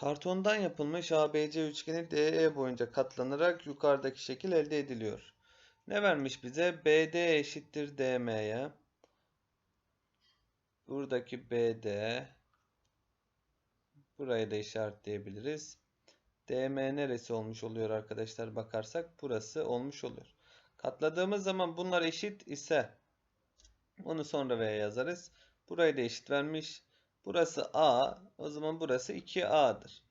Kartondan yapılmış ABC üçgeni DE boyunca katlanarak yukarıdaki şekil elde ediliyor. Ne vermiş bize? BD eşittir DM'ye. Buradaki BD. Burayı da işaretleyebiliriz. DM neresi olmuş oluyor arkadaşlar bakarsak burası olmuş oluyor. Katladığımız zaman bunlar eşit ise onu sonra V'ye yazarız. Burayı da eşit vermiş. Burası A. O zaman burası 2A'dır.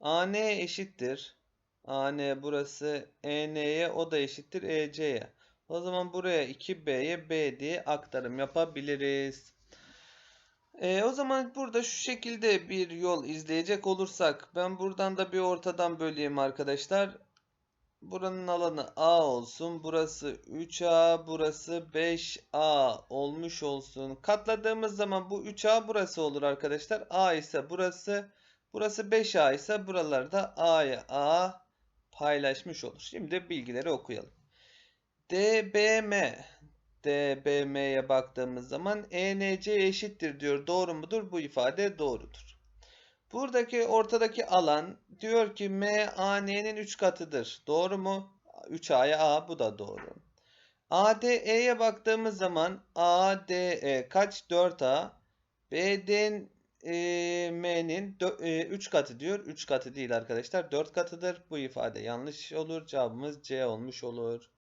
AN eşittir. AN burası EN'ye o da eşittir EC'ye. O zaman buraya 2B'ye B diye aktarım yapabiliriz. Ee, o zaman burada şu şekilde bir yol izleyecek olursak ben buradan da bir ortadan böleyim arkadaşlar. Buranın alanı A olsun. Burası 3A, burası 5A olmuş olsun. Katladığımız zaman bu 3A burası olur arkadaşlar. A ise burası, burası 5A ise buralarda A'ya A paylaşmış olur. Şimdi bilgileri okuyalım. DBM DBM'ye baktığımız zaman ENC eşittir diyor. Doğru mudur? Bu ifade doğrudur. Buradaki ortadaki alan diyor ki M AN'nin 3 katıdır. Doğru mu? 3A'ya A bu da doğru. ADE'ye baktığımız zaman ADE kaç? 4A. BDM'nin 3 katı diyor. 3 katı değil arkadaşlar. 4 katıdır. Bu ifade yanlış olur. Cevabımız C olmuş olur.